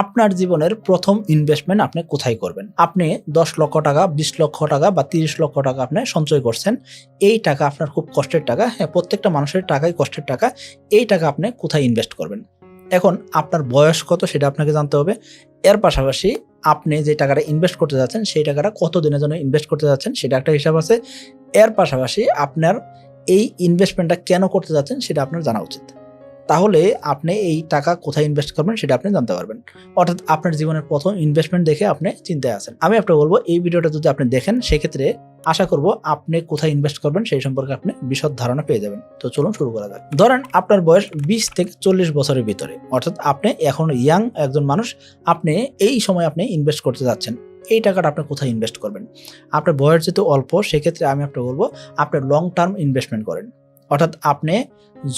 আপনার জীবনের প্রথম ইনভেস্টমেন্ট আপনি কোথায় করবেন? আপনি দশ লক্ষ টাকা, বিশ লক্ষ টাকা বা তিরিশ লক্ষ টাকা আপনি সঞ্চয় করছেন, এই টাকা আপনার খুব কষ্টের টাকা হ্যাঁ প্রত্যেকটা মানুষের টাকাই কষ্টের টাকা, এই টাকা আপনি কোথায় ইনভেস্ট করবেন? এখন আপনার বয়স কত সেটা আপনাকে জানতে হবে। এর পাশাপাশি আপনি যে টাকাটা ইনভেস্ট করতে যাচ্ছেন, সেই টাকাটা কত দিনের জন্য ইনভেস্ট করতে যাচ্ছেন, সেটা একটা হিসাব আছে। এর পাশাপাশি আপনার এই ইনভেস্টমেন্টটা কেন করতে যাচ্ছেন, সেটা আপনার জানা উচিত। তাহলে আপনি এই টাকা কোথায় ইনভেস্ট করবেন সেটা আপনি জানতে পারবেন। অর্থাৎ আপনার জীবনের প্রথম ইনভেস্টমেন্ট দেখে আপনি চিন্তায় আছেন। আমি আপনাকে বলব, এই ভিডিওটা যদি আপনি দেখেন, সেক্ষেত্রে আশা করব আপনি কোথায় ইনভেস্ট করবেন সেই সম্পর্কে আপনি বিশদ ধারণা পেয়ে যাবেন। তো চলুন শুরু করা যাক। ধরেন আপনার বয়স বিশ থেকে চল্লিশ বছরের ভিতরে। অর্থাৎ আপনি এখন ইয়াং একজন মানুষ, আপনি এই সময় আপনি ইনভেস্ট করতে যাচ্ছেন। এই টাকাটা আপনি কোথায় ইনভেস্ট করবেন? আপনার বয়স যেহেতু অল্প, সেক্ষেত্রে আমি আপনাকে বলব, আপনি লং টার্ম ইনভেস্টমেন্ট করেন। অর্থাৎ আপনি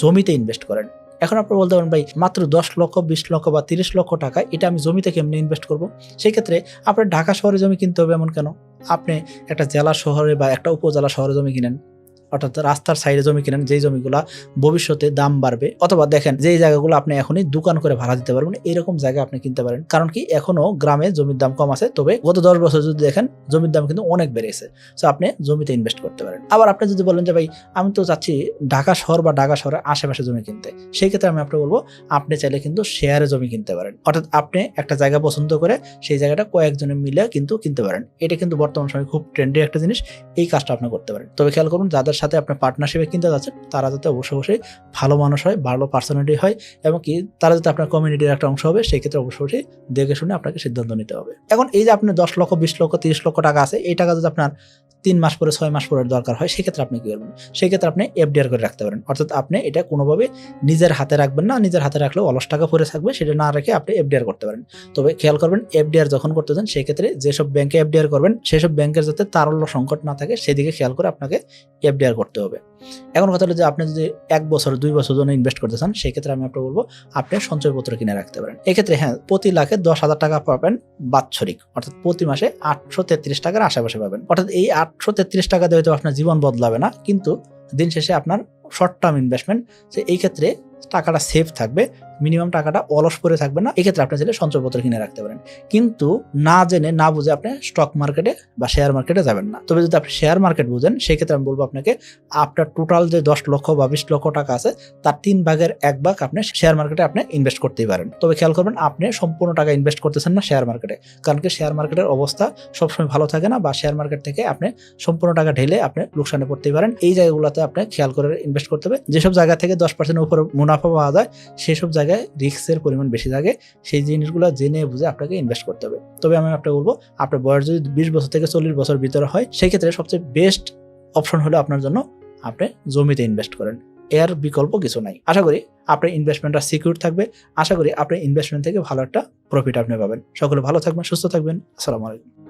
জমিতে ইনভেস্ট করেন। এখন আপনি বলতে পারেন, ভাই, মাত্র দশ লক্ষ, বিশ লক্ষ বা তিরিশ লক্ষ টাকা, এটা আমি জমিতে কেমনি ইনভেস্ট করব? সেই ক্ষেত্রে আপনার ঢাকা শহরে জমি কিনতে হবে এমন কেন? আপনি একটা জেলা শহরে বা একটা উপজেলা শহরে জমি কিনেন। অর্থাৎ রাস্তার সাইডে জমি কিনেন, যেই জমিগুলো ভবিষ্যতে দাম বাড়বে, অথবা দেখেন যেই জায়গাগুলো আপনি এখনই দোকান করে ভাড়া দিতে পারবেন, এরকম জায়গা আপনি কিনতে পারেন। কারণ কি এখনও গ্রামে জমির দাম কম আছে, তবে গত দশ বছর যদি দেখেন জমির দাম কিন্তু অনেক বেড়েছে। সো আপনি জমিতে ইনভেস্ট করতে পারেন। আবার আপনি যদি বলেন যে, ভাই, আমি তো চাচ্ছি ঢাকা শহর বা ঢাকা শহরের আশেপাশে জমি কিনতে। সেই ক্ষেত্রে আমি আপনাকে বলব, আপনি চাইলে কিন্তু শেয়ারে জমি কিনতে পারেন। অর্থাৎ আপনি একটা জায়গা পছন্দ করে সেই জায়গাটা কয়েকজনে মিলে কিন্তু কিনতে পারেন। এটা কিন্তু বর্তমান সময়ে খুব ট্রেন্ডি একটা জিনিস, এই কাজটা আপনি করতে পারেন। তবে খেয়াল করুন, যাদের সাথে আপনার পার্টনারশিপে কিনতে যাচ্ছেন তারা যাতে অবশ্যই অবশ্যই ভালো মানুষ হয়, ভালো পার্সোনালিটি হয় এবং কি তারা যাতে আপনার কমিউনিটির একটা অংশ হবে সেই ক্ষেত্রে অবশ্যই অবশ্যই দেখে শুনে আপনাকে সিদ্ধান্ত নিতে হবে। এখন এই যে আপনার দশ লক্ষ, বিশ লক্ষ, তিরিশ লক্ষ টাকা আছে, এই টাকা যদি আপনার তিন মাস পরে, ছয় মাস পরে দরকার হয়, সেক্ষেত্রে আপনি কী করবেন? সেক্ষেত্রে আপনি এফডিআর করে রাখতে পারেন। অর্থাৎ আপনি এটা কোনোভাবে নিজের হাতে রাখবেন না, নিজের হাতে রাখলেও অলস টাকা পরে থাকবে, সেটা না রেখে আপনি এফডিআর করতে পারেন। তবে খেয়াল করবেন এফডিআর যখন করতে চান সেক্ষেত্রে যেসব ব্যাংকে এফডিআর করবেন, সেসব ব্যাংকের যাতে তারল্য সংকট না থাকে, সেদিকে খেয়াল করে আপনাকে এফডিআর করতে হবে। এখন কথা হলো যে, আপনি যদি এক বছর, দুই বছর জন্য ইনভেস্ট করতে চান, সেক্ষেত্রে আমি আপনাকে বলব, আপনি সঞ্চয়পত্র কিনে রাখতে পারেন। এক্ষেত্রে হ্যাঁ প্রতি লাখে দশ হাজার টাকা পাবেন বাৎসরিক, অর্থাৎ প্রতি মাসে আটশো তেত্রিশ টাকার আশেপাশে পাবেন। অর্থাৎ এই আটশো তেত্রিশ টাকা দিয়ে হয়তো আপনার জীবন বদলাবে না, কিন্তু দিন শেষে আপনার শর্ট টার্ম ইনভেস্টমেন্ট সে এই ক্ষেত্রে টাকাটা সেফ থাকবে। মিনিমাম টাকাটা অলস করে থাকবে না, এক্ষেত্রে আপনি চাইলে সঞ্চয়পত্র কিনে রাখতে পারেন। কিন্তু না জেনে, না বুঝে আপনি স্টক মার্কেটে বা শেয়ার মার্কেটে যাবেন না। তবে যদি আপনি শেয়ার মার্কেট বুঝেন, সেক্ষেত্রে আমি বলব আপনাকে, আপনার টোটাল যে দশ লক্ষ বা বিশ লক্ষ টাকা আছে, তার তিন ভাগের এক ভাগ আপনি শেয়ার মার্কেটে আপনি ইনভেস্ট করতেই পারেন। তবে খেয়াল করবেন, আপনি সম্পূর্ণ টাকা ইনভেস্ট করতেছেন না শেয়ার মার্কেটে কারণ কি শেয়ার মার্কেটের অবস্থা সবসময় ভালো থাকে না বা শেয়ার মার্কেট থেকে আপনি সম্পূর্ণ টাকা ঢেলে আপনি লোকসানে পড়তেই পারেন। এই জায়গাগুলোতে আপনি খেয়াল করে ইনভেস্ট করতে হবে। যেসব জায়গা থেকে দশ পার্সেন্টের উপর মুনাফা পাওয়া যায়, সেসব জায়গায় রিস্কের পরিমাণ বেশি থাকে, সেই জিনিসগুলো জেনে বুঝে আপনাকে ইনভেস্ট করতে হবে। তবে আমি আপনাকে বলব, আপনার বয়স যদি বিশ বছর থেকে চল্লিশ বছর ভিতরে হয় সেই ক্ষেত্রে সবচেয়ে বেস্ট অপশন হলো আপনার জন্য আপনি জমিতে ইনভেস্ট করেন। এর বিকল্প কিছু নাই। আশা করি আপনার ইনভেস্টমেন্টটা সিকিউর থাকবে। আশা করি আপনার ইনভেস্টমেন্ট থেকে ভালো একটা প্রফিট আপনি পাবেন। সকলে ভালো থাকবেন, সুস্থ থাকবেন। আসসালামু আলাইকুম।